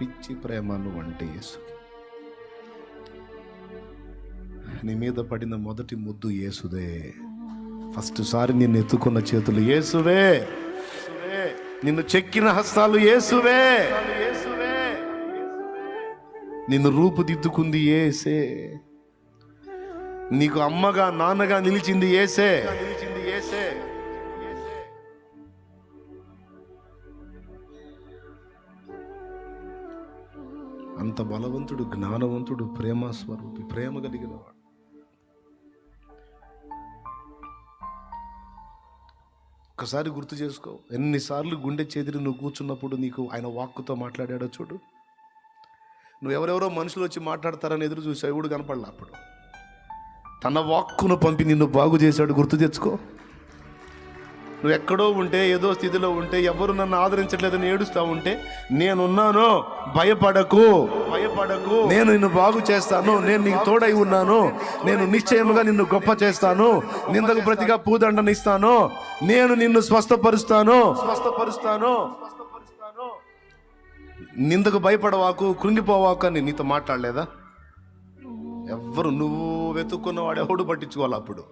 పిచ్చి ప్రేమ అంటే యేసుకి. నీ మీద పడిన మొదటి ముద్దు యేసుదే. ఫస్ట్ సారి నిన్ను ఎత్తుకున్న చేతులు యేసువే. నిన్ను చెక్కిన హస్తాలు యేసువే. నిన్ను రూపుదిద్దుకుంది ఏసే నీకు అమ్మగా నాన్నగా నిలిచింది ఏసే నిలిచింది ఏసే అంత బలవంతుడు జ్ఞానవంతుడు ప్రేమ స్వరూపి ప్రేమ కలిగిన వాడు ఒకసారి గుర్తు చేసుకో ఎన్నిసార్లు గుండె చేదిరి నువ్వు కూర్చున్నప్పుడు నీకు ఆయన వాక్కుతో మాట్లాడాడో చూడు. నువ్వు ఎవరెవరో మనుషులు వచ్చి మాట్లాడతారని ఎదురు చూసి ఎవడు కనపడలే అప్పుడు? తన వాక్కును పంపి నిన్ను బాగు చేశాడు గుర్తు తెచ్చుకో. నువ్వు ఎక్కడో ఉంటే ఏదో స్థితిలో ఉంటే ఎవరు నన్ను ఆదరించట్లేదని ఏడుస్తా ఉంటే నేనున్నాను భయపడకు. భయపడకు. నేను నిన్ను బాగు చేస్తాను. నేను నీకు తోడై ఉన్నాను. నేను నిశ్చయముగా నిన్ను గొప్ప చేస్తాను. నిందకు ప్రతిగా పూదండని ఇస్తాను నేను నిన్ను స్వస్థపరుస్తాను. స్వస్థపరుస్తాను. నిందకు భయపడవాకు కృంగిపోవాకు అని నీతో మాట్లాడలేదా? ఎవ్వరు నువ్వు వెతుక్కున్న వాడు ఎవడు పట్టించుకోవాలి అప్పుడు?